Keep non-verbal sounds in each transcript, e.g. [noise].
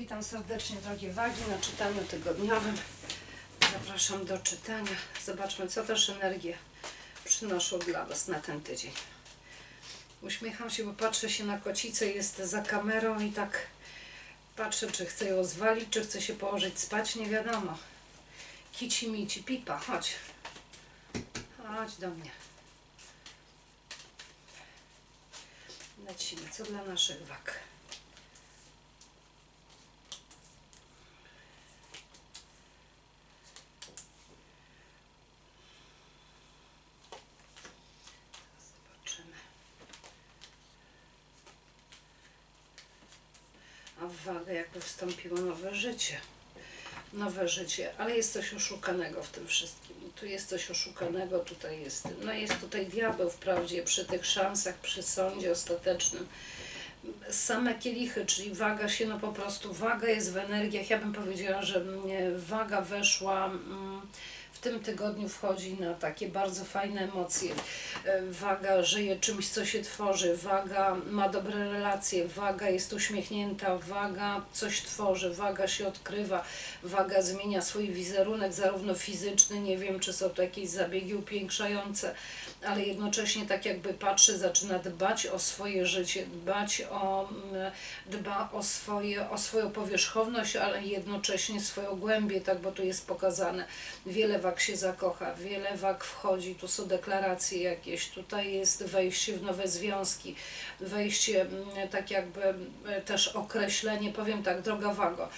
Witam serdecznie drogie wagi na czytaniu tygodniowym. Zapraszam do czytania. Zobaczmy, co też energie przynoszą dla Was na ten tydzień. Uśmiecham się, bo patrzę się na kocicę, jest za kamerą i tak patrzę, czy chcę ją zwalić, czy chcę się położyć spać, nie wiadomo. Kici mici, pipa, chodź. Chodź do mnie. Lecimy, co dla naszych wag. Zobaczymy. A w wagę jakby wstąpiło nowe życie. Nowe życie, ale jest coś oszukanego w tym wszystkim. Tu jest coś oszukanego, tutaj jest. No jest tutaj diabeł wprawdzie przy tych szansach, przy sądzie ostatecznym. Same kielichy, czyli waga się, no po prostu waga jest w energiach. Ja bym powiedziała, że waga weszła. W tym tygodniu wchodzi na takie bardzo fajne emocje. E, Waga żyje czymś, co się tworzy, waga ma dobre relacje, waga jest uśmiechnięta, waga coś tworzy, waga się odkrywa, waga zmienia swój wizerunek, zarówno fizyczny, nie wiem, czy są to jakieś zabiegi upiększające, ale jednocześnie tak jakby patrzy, zaczyna dbać o swoje życie, dbać o, mm, dba o, swoje, o swoją powierzchowność, ale jednocześnie swoją głębię, tak, bo tu jest pokazane. Wiele wag się zakocha, wiele wag wchodzi, tu są deklaracje jakieś, tutaj jest wejście w nowe związki, wejście, mm, tak jakby mm, też określenie, powiem tak, droga wago.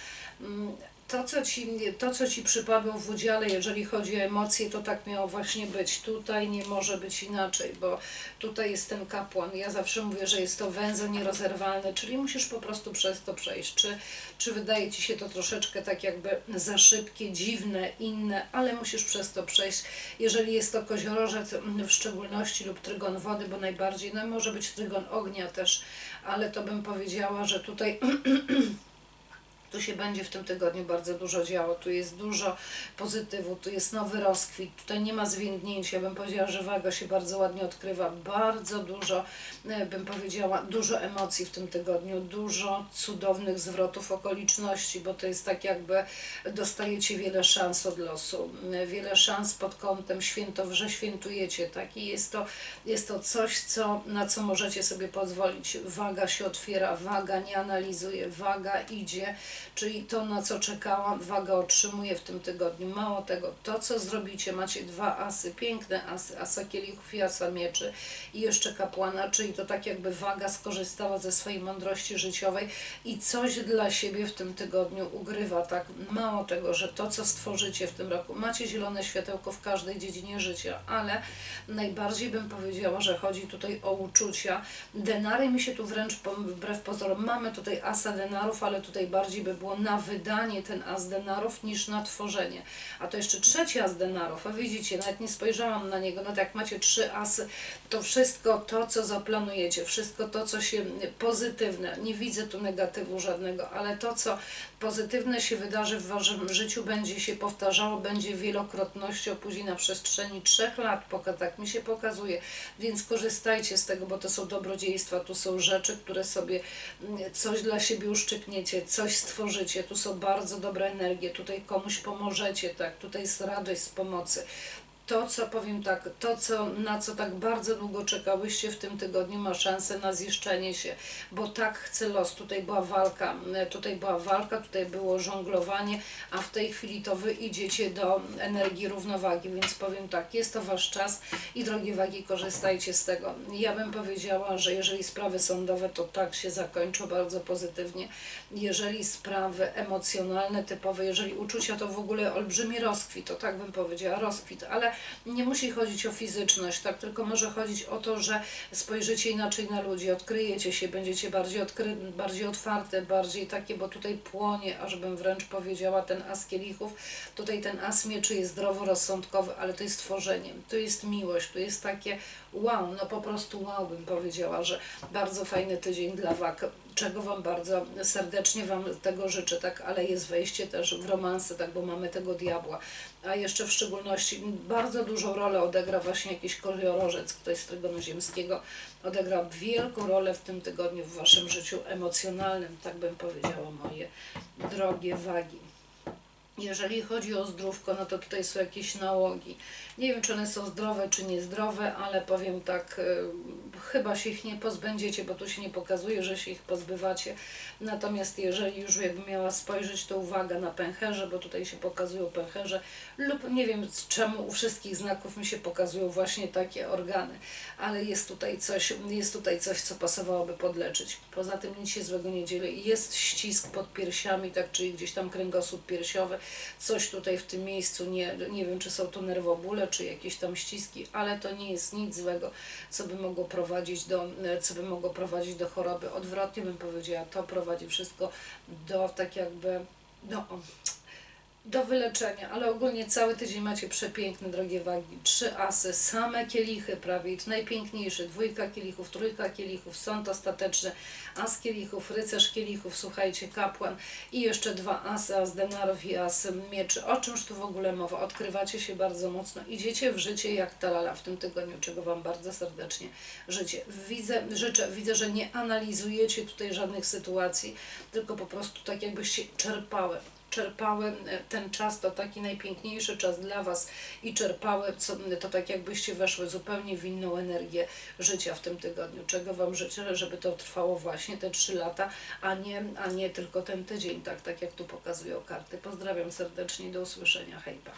To co, ci, to, co Ci przypadło w udziale, jeżeli chodzi o emocje, to tak miało właśnie być. Tutaj nie może być inaczej, bo tutaj jest ten kapłan. Ja zawsze mówię, że jest to węzeł nierozerwalny, czyli musisz po prostu przez to przejść. Czy, czy wydaje Ci się to troszeczkę tak jakby za szybkie, dziwne, inne, ale musisz przez to przejść. Jeżeli jest to koziorożec w szczególności lub trygon wody, bo najbardziej, no może być trygon ognia też, ale to bym powiedziała, że tutaj [clears throat] tu się będzie w tym tygodniu bardzo dużo działo, tu jest dużo pozytywu, tu jest nowy rozkwit, tutaj nie ma zwiędnięcia, bym powiedziała, że waga się bardzo ładnie odkrywa, bardzo dużo, e, bym powiedziała, dużo emocji w tym tygodniu, dużo cudownych zwrotów okoliczności, bo to jest tak jakby dostajecie wiele szans od losu, e, wiele szans pod kątem święto, że świętujecie, tak, i jest to, jest to coś, co, na co możecie sobie pozwolić, waga się otwiera, waga nie analizuje, waga idzie, czyli to, na co czekałam, waga otrzymuje w tym tygodniu. Mało tego, to, co zrobicie, macie dwa asy, piękne asy, asa kielichów i asa mieczy i jeszcze kapłana, czyli to tak jakby waga skorzystała ze swojej mądrości życiowej i coś dla siebie w tym tygodniu ugrywa, tak? Mało tego, że to, co stworzycie w tym roku, macie zielone światełko w każdej dziedzinie życia, ale najbardziej bym powiedziała, że chodzi tutaj o uczucia. Denary mi się tu wręcz wbrew pozorom, mamy tutaj asa denarów, ale tutaj bardziej by było na wydanie ten as denarów niż na tworzenie. A to jeszcze trzeci as denarów, a widzicie, nawet nie spojrzałam na niego, no tak jak macie trzy asy, to wszystko to, co zaplanujecie, wszystko to, co się pozytywne, nie widzę tu negatywu żadnego, ale to, co pozytywne się wydarzy w Waszym życiu, będzie się powtarzało, będzie wielokrotnością później na przestrzeni trzech lat, tak mi się pokazuje, więc korzystajcie z tego, bo to są dobrodziejstwa, tu są rzeczy, które sobie mm, coś dla siebie uszczypniecie, coś stworzycie, tu są bardzo dobre energie, tutaj komuś pomożecie, tak, tutaj jest radość z pomocy. To, co powiem tak, to, co, na co tak bardzo długo czekałyście w tym tygodniu, ma szansę na ziszczenie się, bo tak chce los. Tutaj była walka, e, tutaj była walka, tutaj było żonglowanie, a w tej chwili to wy idziecie do energii równowagi, więc powiem tak, jest to wasz czas i drogie wagi, korzystajcie z tego. Ja bym powiedziała, że jeżeli sprawy sądowe, to tak się zakończą bardzo pozytywnie. Jeżeli sprawy emocjonalne, typowe, jeżeli uczucia, to w ogóle olbrzymi rozkwit, to tak bym powiedziała, rozkwit, ale nie musi chodzić o fizyczność, tak, tylko może chodzić o to, że spojrzycie inaczej na ludzi, odkryjecie się, będziecie bardziej, odkry, bardziej otwarte, bardziej takie, bo tutaj płonie, aż bym wręcz powiedziała, ten as kielichów, tutaj ten as mieczy jest zdroworozsądkowy, ale to jest tworzenie, to jest miłość, to jest takie wow, no po prostu wow bym powiedziała, że bardzo fajny tydzień dla wag, czego Wam bardzo serdecznie Wam tego życzę, tak, ale jest wejście też w romanse, tak, bo mamy tego diabła, a jeszcze w szczególności bardzo dużą rolę odegra właśnie jakiś koliorożec, ktoś z trygonu ziemskiego, odegra wielką rolę w tym tygodniu w Waszym życiu emocjonalnym, tak bym powiedziała moje, drogie wagi. Jeżeli chodzi o zdrówko, no to tutaj są jakieś nałogi. Nie wiem, czy one są zdrowe, czy niezdrowe, ale powiem tak, y, chyba się ich nie pozbędziecie, bo tu się nie pokazuje, że się ich pozbywacie. Natomiast jeżeli już jakbym miała spojrzeć, to uwaga na pęcherze, bo tutaj się pokazują pęcherze, lub nie wiem czemu u wszystkich znaków mi się pokazują właśnie takie organy, ale jest tutaj coś, jest tutaj coś, co pasowałoby podleczyć. Poza tym nic się złego nie dzieje. Jest ścisk pod piersiami, tak, czyli gdzieś tam kręgosłup piersiowy, coś tutaj w tym miejscu, nie, nie wiem, czy są to nerwobóle, czy jakieś tam ściski, ale to nie jest nic złego, co by mogło prowadzić do, co by mogło prowadzić do choroby. Odwrotnie bym powiedziała, to prowadzi wszystko do tak jakby, no, do wyleczenia, ale ogólnie cały tydzień macie przepiękne, drogie wagi. Trzy asy, same kielichy prawie, najpiękniejsze, dwójka kielichów, trójka kielichów, sąd ostateczny, as kielichów, rycerz kielichów, słuchajcie, kapłan i jeszcze dwa asy, as denarów i as mieczy. O czymż tu w ogóle mowa? Odkrywacie się bardzo mocno, idziecie w życie jak talala w tym tygodniu, czego Wam bardzo serdecznie życzę. Widzę, życzę, widzę, że nie analizujecie tutaj żadnych sytuacji, tylko po prostu tak jakbyście czerpały czerpały e, ten czas, to taki najpiękniejszy czas dla Was i czerpały to tak jakbyście weszły zupełnie w inną energię życia w tym tygodniu. Czego Wam życzę, żeby to trwało właśnie te trzy lata, a nie, a nie tylko ten tydzień, tak, tak jak tu pokazują karty. Pozdrawiam serdecznie, do usłyszenia, hejpa.